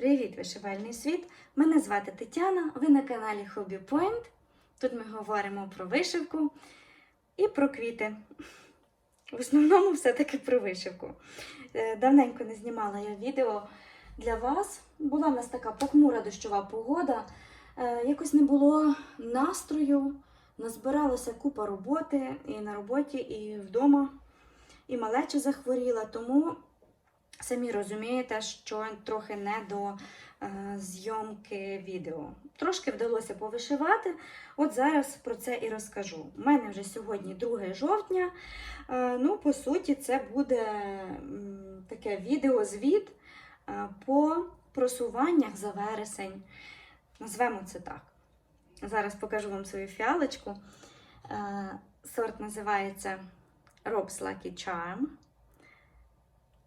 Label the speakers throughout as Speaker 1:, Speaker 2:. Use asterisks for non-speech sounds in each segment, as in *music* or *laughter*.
Speaker 1: Привіт, вишивальний світ! Мене звати Тетяна, ви на каналі Hobby Point. Тут ми говоримо про вишивку і про квіти. В основному все-таки про вишивку. Е, Давненько не знімала я відео для вас. Була в нас така похмура дощова погода. Е, Якось не було настрою, назбиралося купа роботи і на роботі, і вдома, і малеча захворіла, тому самі розумієте, що трохи не до е, зйомки відео. Трошки вдалося повишивати. От зараз про це і розкажу. У мене вже сьогодні 2 жовтня. Е, ну, по суті, це буде таке відеозвіт е, по просуваннях за вересень. Назвемо це так. Зараз покажу вам свою фіалочку. Сорт називається Rob's Lucky Charm.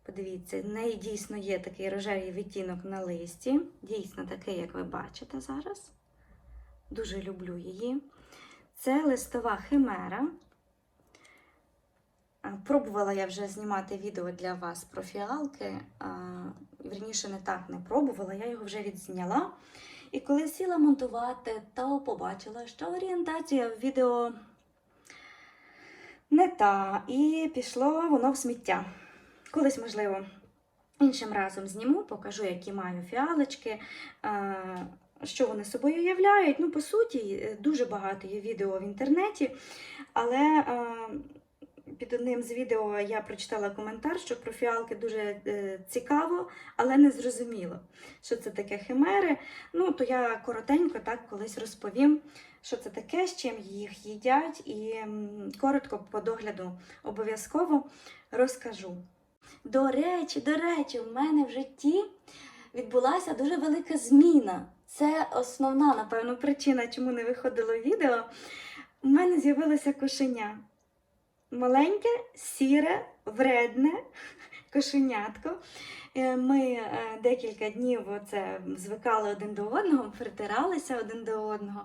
Speaker 1: Подивіться, в неї дійсно є такий рожевий відтінок на листі. Дійсно такий, як ви бачите зараз. Дуже люблю її. Це листова химера. Пробувала я вже знімати відео для вас про фіалки. а, Вірніше, не так не пробувала, я його вже відзняла. І коли сіла монтувати, то побачила, що орієнтація в відео не та, і пішло воно в сміття. Колись, можливо, іншим разом зніму, покажу, які маю фіалочки, е, що вони собою являють. Ну, по суті, е, дуже багато є відео в інтернеті, але е, під одним з відео я прочитала коментар, що про фіалки дуже цікаво, але не зрозуміло, що це таке химери. Ну, то я коротенько так колись розповім, що це таке, з чим їх їдять, і коротко по догляду обов'язково розкажу. До речі, до речі, в мене в житті відбулася дуже велика зміна. Це основна, напевно, причина, чому не виходило відео. У мене з'явилося кошеня. Маленьке, сіре, вредне кошенятко. Е, Ми е, декілька днів оце звикали один до одного, притиралися один до одного.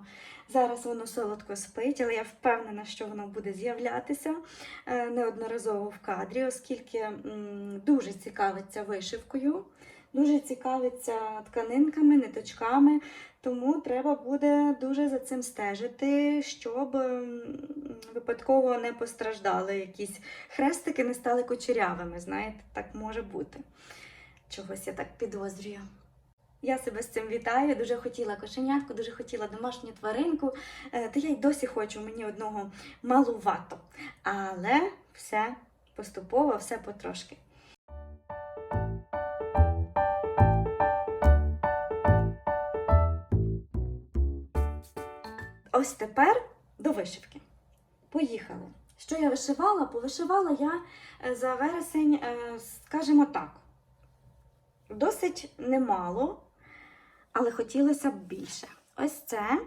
Speaker 1: Зараз воно солодко спить, але я впевнена, що воно буде з'являтися е, неодноразово в кадрі, оскільки дуже цікавиться вишивкою, дуже цікавиться тканинками, ниточками. Тому треба буде дуже за цим стежити, щоб випадково не постраждали якісь хрестики, не стали кучерявими. Знаєте, так може бути. Чогось я так підозрюю. Я себе з цим вітаю. Дуже хотіла кошенятку, дуже хотіла домашню тваринку. Е, Та я й досі хочу мені одного малувато. Але все поступово, все потрошки. Ось тепер до вишивки. Поїхали. Що я вишивала? Повишивала я е, за вересень, е, скажімо так, досить немало, але хотілося б більше. Ось це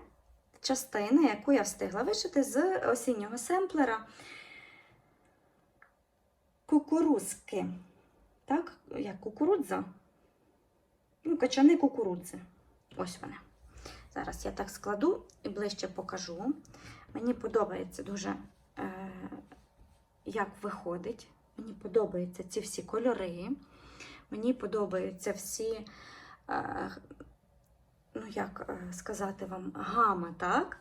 Speaker 1: частина, яку я встигла вишити з осіннього семплера кукурузки. Так, як кукурудза. Ну, качани кукурудзи. Ось вони. Зараз я так складу і ближче покажу. Мені подобається дуже, е, як виходить. Мені подобаються ці всі кольори. Мені подобаються всі, е, як е, сказати вам, гама, так?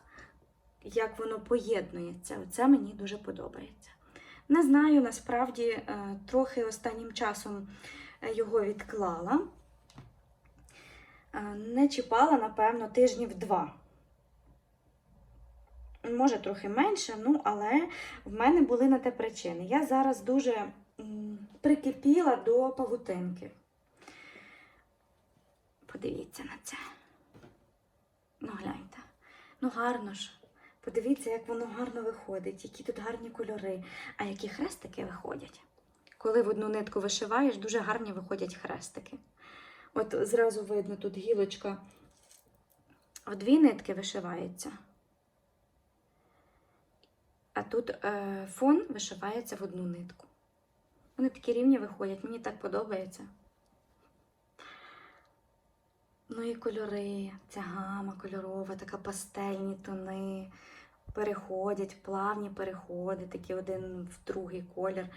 Speaker 1: Як воно поєднується. Оце мені дуже подобається. Не знаю, насправді, е, трохи останнім часом е, його відклала. Не чіпала, напевно, тижнів два. Може, трохи менше, ну, але в мене були на те причини. Я зараз дуже прикипіла до павутинки. Подивіться на це. Ну, гляньте. Ну, гарно ж. Подивіться, як воно гарно виходить, які тут гарні кольори, а які хрестики виходять. Коли в одну нитку вишиваєш, дуже гарні виходять хрестики. От зразу видно, тут гілочка в дві нитки вишивається. А тут е, фон вишивається в одну нитку. Вони такі рівні виходять, мені так подобається. Ну і кольори, ця гама кольорова, така пастельні тони, переходять, плавні переходи, такі один в другий колір.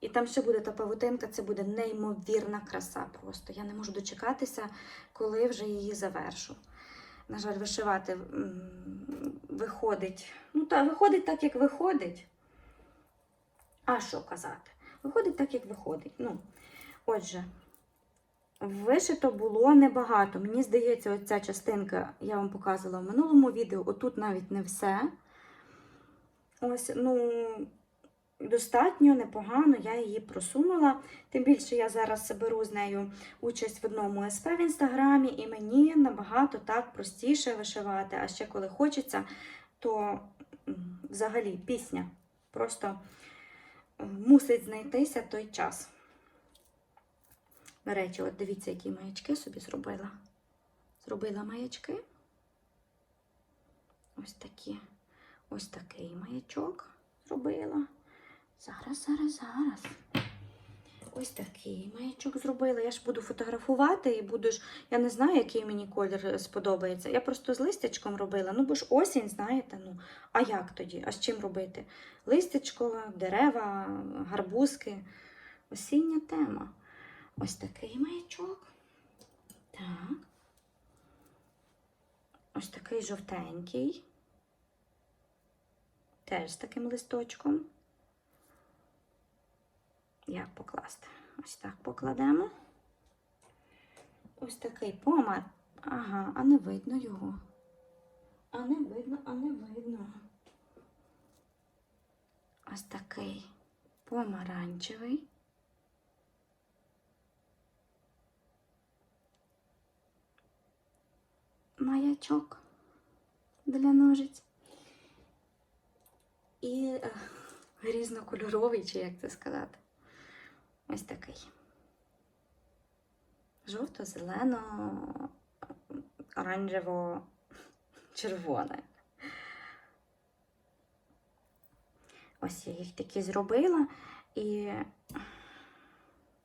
Speaker 1: І там ще буде та павутинка, це буде неймовірна краса просто. Я не можу дочекатися, коли вже її завершу. На жаль, вишивати виходить. Ну, та, виходить так, як виходить. А що казати? Виходить так, як виходить. Ну, отже, вишито було небагато. Мені здається, оця частинка я вам показувала в минулому відео. Отут навіть не все. Ось, ну, достатньо непогано, я її просунула. Тим більше я зараз беру з нею участь в одному СП в інстаграмі, і мені набагато так простіше вишивати. А ще коли хочеться, то взагалі пісня просто е, мусить знайтися той час. До речі, от дивіться, які маячки собі зробила. Зробила маячки. Ось такі. Ось такий маячок зробила. Зараз, зараз, зараз. Ось такий маячок зробила. Я ж буду фотографувати і буду ж. Я не знаю, який мені колір сподобається. Я просто з листячком робила. Ну, бо ж осінь, знаєте, ну, а як тоді? А з чим робити? Листячко, дерева, гарбузки. Осіння тема. Ось такий маячок. Так. Ось такий жовтенький. Теж з таким листочком. Як покласти? Ось так покладемо. Ось такий помар. Ага, а не видно його. А не видно, а не видно. Ось такий помаранчевий. Маячок для ножиць. І е, різнокольоровий, чи як це сказати. Ось такий. Жовто-зелено, оранжево, червоне. Ось я їх такі зробила. І,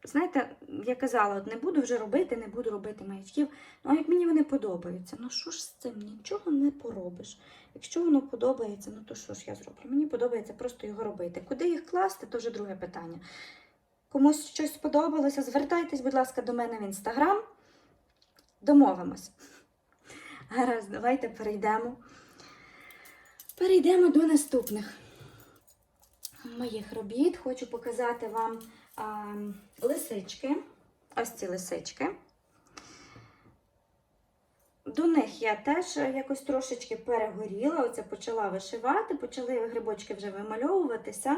Speaker 1: знаєте, я казала, от не буду вже робити, не буду робити маячків. Ну, а як мені вони подобаються, ну що ж з цим? Нічого не поробиш. Якщо воно подобається, ну то що ж я зроблю? Мені подобається просто його робити. Куди їх класти, то вже друге питання. Комусь щось сподобалося, звертайтесь, будь ласка, до мене в інстаграм. Домовимось. Гаразд, давайте перейдемо. Перейдемо до наступних моїх робіт. Хочу показати вам лисички. Ось ці лисички. До них я теж якось трошечки перегоріла, оце почала вишивати, почали грибочки вже вимальовуватися,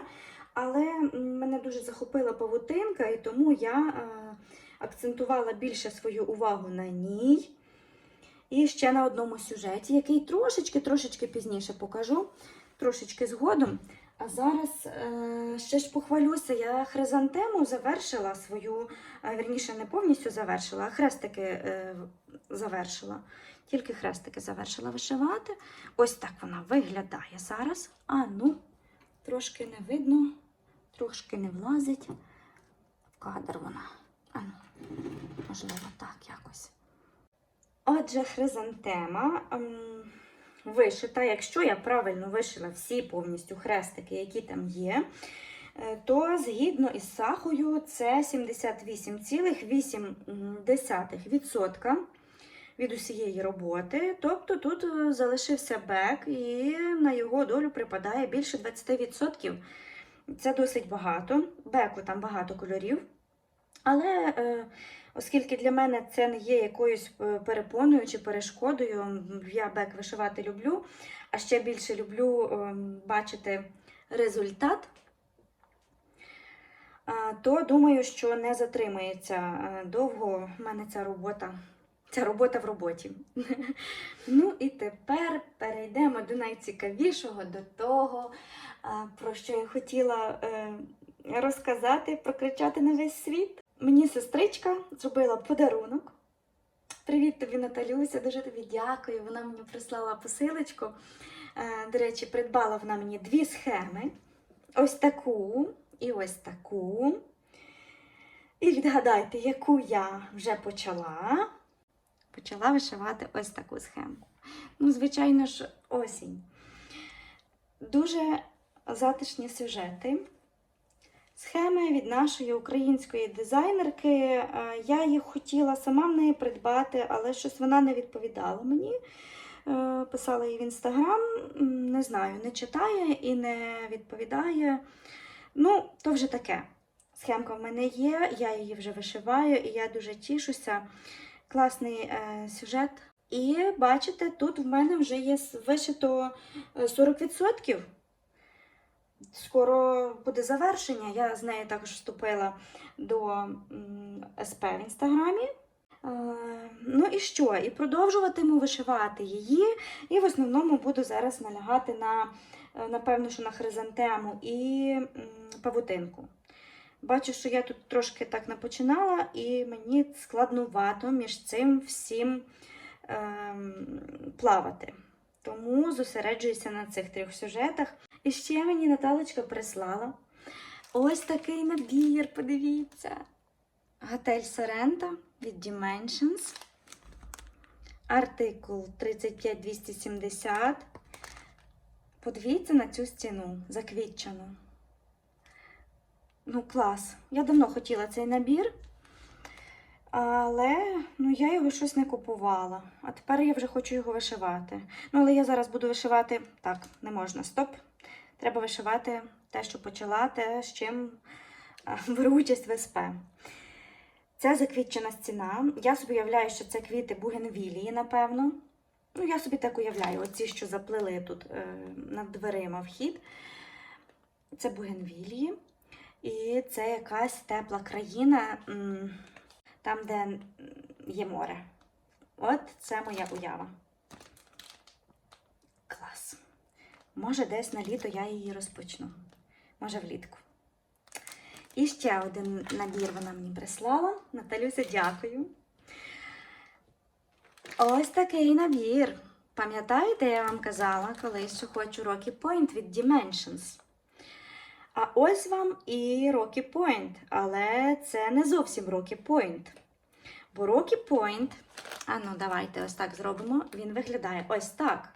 Speaker 1: але мене дуже захопила павутинка, і тому я е, акцентувала більше свою увагу на ній. І ще на одному сюжеті, який трошечки-трошечки пізніше покажу, трошечки згодом. А зараз е, ще ж похвалюся, я хризантему завершила свою, е, вірніше, не повністю завершила, а хрестики е, завершила. Тільки хрестики завершила вишивати. Ось так вона виглядає зараз. А ну, трошки не видно, трошки не влазить. В кадр вона. А ну, можливо, так якось. Отже, хризантема ем, вишита. Якщо я правильно вишила всі повністю хрестики, які там є, е, то згідно із сахою це 78,8% від усієї роботи. Тобто тут е, залишився бек, і на його долю припадає більше 20%. Це досить багато. Беку там багато кольорів. Але е, оскільки для мене це не є якоюсь е, перепоною чи перешкодою, я бек вишивати люблю, а ще більше люблю е, бачити результат, то думаю, що не затримається е, довго в мене ця робота. Ця робота в роботі. *laughs* Ну і тепер перейдемо до найцікавішого, до того, про що я хотіла е, розказати, прокричати на весь світ. Мені сестричка зробила подарунок. Привіт тобі, Наталюся, дуже тобі дякую. Вона мені прислала посилочку. Е, До речі, придбала вона мені дві схеми. Ось таку і ось таку. І відгадайте, яку я вже почала. Почала вишивати ось таку схему. Ну, звичайно ж, осінь. Дуже затишні сюжети. Схеми від нашої української дизайнерки. Е, Я їх хотіла сама в неї придбати, але щось вона не відповідала мені. Е, Писала їй в інстаграм, не знаю, не читає і не відповідає. Ну, то вже таке. Схемка в мене є, я її вже вишиваю, і я дуже тішуся. Класний е, сюжет. І бачите, тут в мене вже є вишито е, 40%. Скоро буде завершення. Я з нею також вступила до СП в інстаграмі. Е, Ну і що? І продовжуватиму вишивати її. І в основному буду зараз налягати на, е, напевно, що на хризантему і павутинку. Бачу, що я тут трошки так напочинала, і мені складнувато між цим всім ем, плавати. Тому зосереджуюся на цих трьох сюжетах. І ще мені Наталочка прислала ось такий набір, подивіться. Готель Сорента від Dimensions. Артикул 35270. Подивіться на цю стіну заквітчену. Ну, клас. Я давно хотіла цей набір, але ну, я його щось не купувала. А тепер я вже хочу його вишивати. Ну, але я зараз буду вишивати. Так, не можна. Стоп. Треба вишивати те, що почала, те, з чим беру участь в СП. Це заквітчена стіна. Я собі уявляю, що це квіти бугенвілії, напевно. Ну, я собі так уявляю, оці, що заплели тут е, над дверима вхід. Це бугенвілії. І це якась тепла країна, там, де є море. От це моя уява. Клас. Може, десь на літо я її розпочну. Може, влітку. І ще один набір вона мені прислала. Наталюся, дякую. Ось такий набір. Пам'ятаєте, я вам казала колись, що хочу Rocky Point від Dimensions. А ось вам і Rocky Point, але це не зовсім Rocky Point. Бо Rocky Point, а ну давайте ось так зробимо, він виглядає ось так.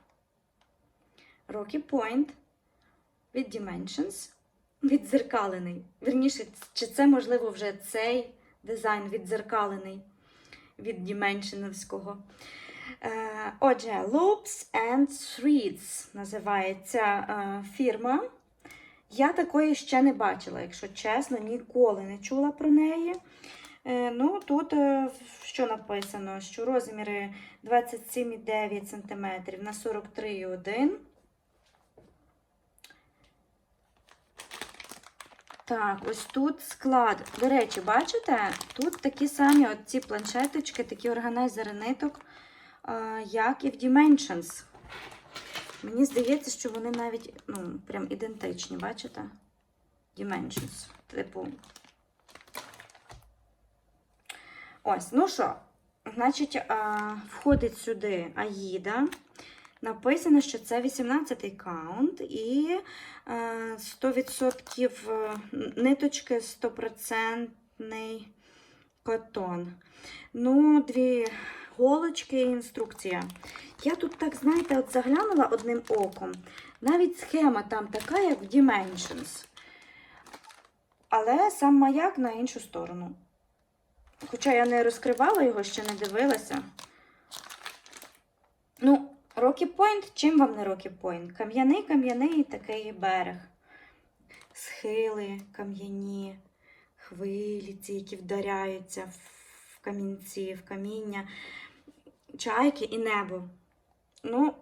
Speaker 1: Rocky Point від Dimensions віддзеркалений. Вірніше, чи це, можливо, вже цей дизайн віддзеркалений від Dimensionівського. Е, Отже, Loops and Threads називається е, фірма. Я такої ще не бачила, якщо чесно, ніколи не чула про неї. Е, Ну, тут е, що написано, що розміри 27,9 см на 43,1 Так, ось тут склад. До речі, бачите, тут такі самі от ці планшеточки, такі органайзери ниток, е, як і в Dimensions. Мені здається, що вони навіть ну, прям ідентичні, бачите? Dimensions. Типу. Ось, ну що, значить, а, входить сюди Аїда. Написано, що це 18-й каунт і е, 100% е, ниточки 100% котон. Ну, дві голочки і інструкція. Я тут, так, знаєте, от заглянула одним оком. Навіть схема там така, як в Dimensions. Але сам маяк на іншу сторону. Хоча я не розкривала його, ще не дивилася. Ну, Rocky Point, чим вам не Rocky Point? Кам'яний, кам'яний такий берег. Схили кам'яні, хвилі ці, які вдаряються в камінці, в каміння, чайки і небо. Ну,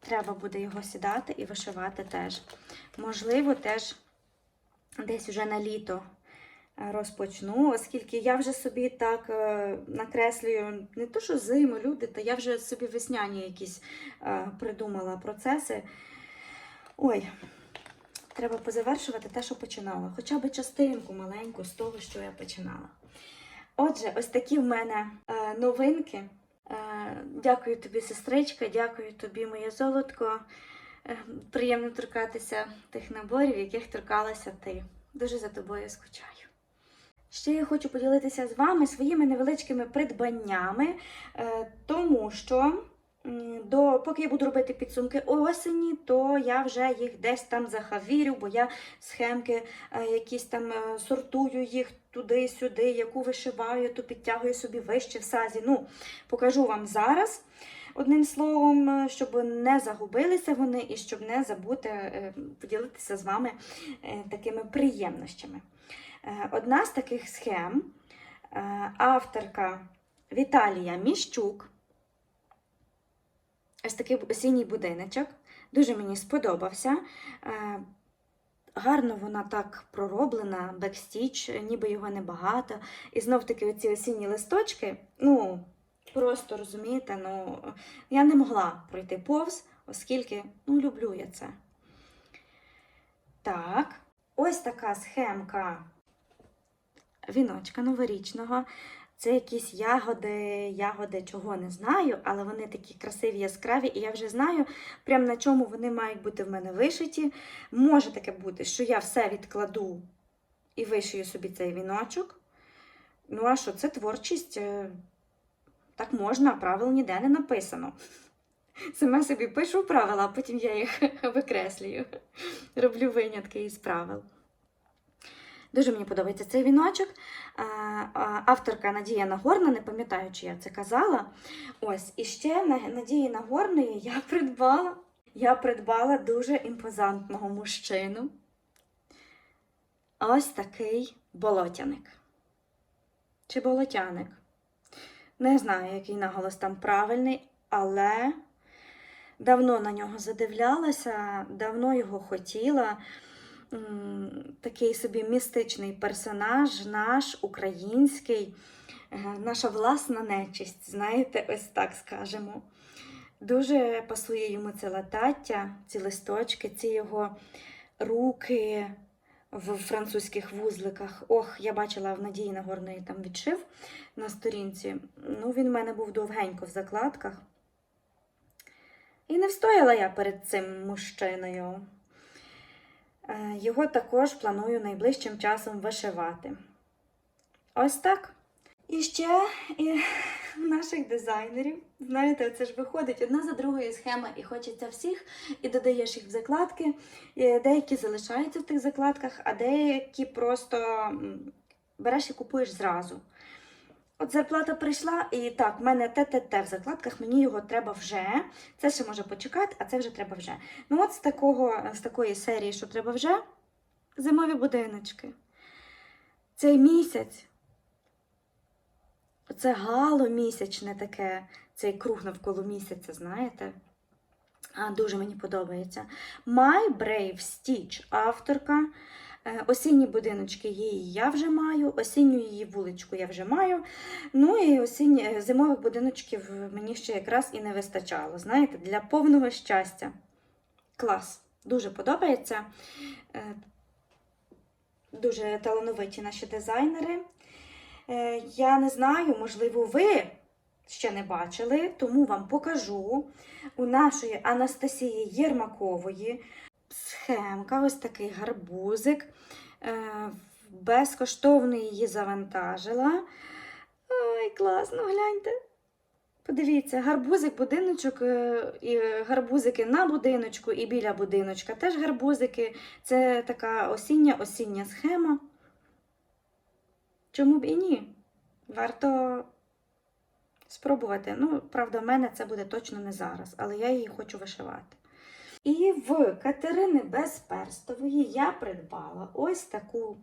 Speaker 1: треба буде його сідати і вишивати теж. Можливо, теж десь уже на літо е, розпочну, оскільки я вже собі так е, накреслюю не то, що зиму, люди, та я вже собі весняні якісь е, придумала процеси. Ой, треба позавершувати те, що починала. Хоча б частинку маленьку з того, що я починала. Отже, ось такі в мене е, новинки. Е, дякую тобі, сестричка, дякую тобі, моє золотко. Е, приємно торкатися тих наборів, яких торкалася ти. Дуже за тобою скучаю. Ще я хочу поділитися з вами своїми невеличкими придбаннями, тому що до, поки я буду робити підсумки осені, то я вже їх десь там захавірю, бо я схемки е, якісь там е, сортую їх туди-сюди, яку вишиваю, то підтягую собі вище в сазі. Ну, покажу вам зараз. Одним словом, е, щоб не загубилися вони і щоб не забути поділитися з вами такими приємнощами. Е, Одна з таких схем авторка Віталія Міщук. Ось такий осінній будиночок. Дуже мені сподобався. Е, Гарно вона так пророблена, бекстіч, ніби його небагато. І знов таки оці осінні листочки, ну, просто розумієте, ну, я не могла пройти повз, оскільки ну, люблю я це. Так, ось така схемка віночка новорічного. Це якісь ягоди, ягоди чого не знаю, але вони такі красиві, яскраві, і я вже знаю, прямо на чому вони мають бути в мене вишиті. Може таке бути, що я все відкладу і вишию собі цей віночок. Ну, а що, це творчість? е, Так можна, правил ніде не написано. Сама собі пишу правила, а потім я їх *laughs* викреслюю. Роблю винятки із правил. Дуже мені подобається цей віночок. А, Авторка Надія Нагорна, не пам'ятаю, чи я це казала. Ось, і ще Надії Нагорної я *laughs* придбала. Я придбала дуже імпозантного мужчину. Ось такий болотяник. Чи болотяник? Не знаю, який наголос там правильний, але давно на нього задивлялася, давно його хотіла. Такий собі містичний персонаж, наш український, е, наша власна нечисть, знаєте, ось так скажемо. Дуже пасує йому це латаття, ці листочки, ці його руки в французьких вузликах. Ох, я бачила в Надії Нагорної там відшив на сторінці. Ну, він в мене був довгенько в закладках. І не встояла я перед цим мужчиною. Е, Його також планую найближчим часом вишивати. Ось так. І ще і *laughs* наших дизайнерів. Знаєте, це ж виходить одна за другою схема, і хочеться всіх, і додаєш їх в закладки. І Деякі залишаються в тих закладках, а деякі просто береш і купуєш зразу. От зарплата прийшла, і так, в мене те-те-те в закладках, мені його треба вже. Це ще може почекати, а це вже треба вже. Ну, от з, такого, з такої серії, що треба вже, зимові будиночки. Цей місяць, це гало місячне таке, цей круг навколо місяця, знаєте? А, дуже мені подобається. My Brave Stitch, авторка. Е, Осінні будиночки її я вже маю, осінню її вуличку я вже маю. Ну і осінні, е, зимових будиночків мені ще якраз і не вистачало. Знаєте, для повного щастя. Клас. Дуже подобається. Е, Дуже талановиті наші дизайнери. Я не знаю, можливо, ви ще не бачили, тому вам покажу у нашої Анастасії Єрмакової схемка, ось такий гарбузик. Е, Безкоштовно її завантажила. Ой, класно, гляньте. Подивіться, гарбузик, будиночок, е, і гарбузики на будиночку і біля будиночка. Теж гарбузики. Це така осіння-осіння схема. Чому б і ні? Варто спробувати. Ну, правда, в мене це буде точно не зараз, але я її хочу вишивати. І в Катерини Безперстової я придбала ось таку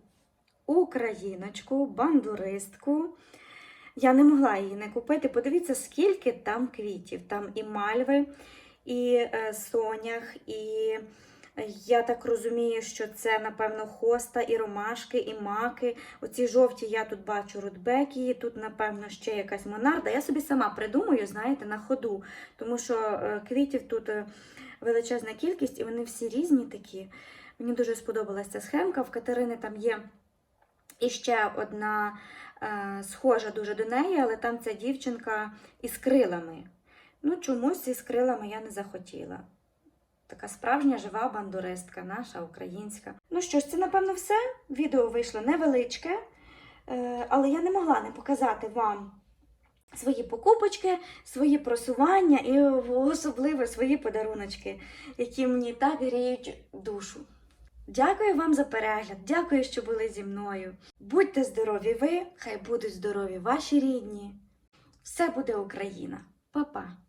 Speaker 1: україночку, бандуристку. Я не могла її не купити. Подивіться, скільки там квітів. Там і мальви, і е, сонях, і я так розумію, що це, напевно, хоста, і ромашки, і маки. Оці жовті я тут бачу рудбекії, тут, напевно, ще якась монарда. Я собі сама придумаю, знаєте, на ходу, тому що е, квітів тут е, величезна кількість, і вони всі різні такі. Мені дуже сподобалася ця схемка. В Катерини там є іще одна е, схожа дуже до неї, але там ця дівчинка із крилами. Ну, чомусь із крилами я не захотіла. Така справжня жива бандуристка, наша українська. Ну що ж, це, напевно, все. Відео вийшло невеличке, е, але я не могла не показати вам свої покупочки, свої просування і особливо свої подаруночки, які мені так гріють душу. Дякую вам за перегляд, дякую, що були зі мною. Будьте здорові ви, хай будуть здорові ваші рідні. Все буде Україна. Па-па!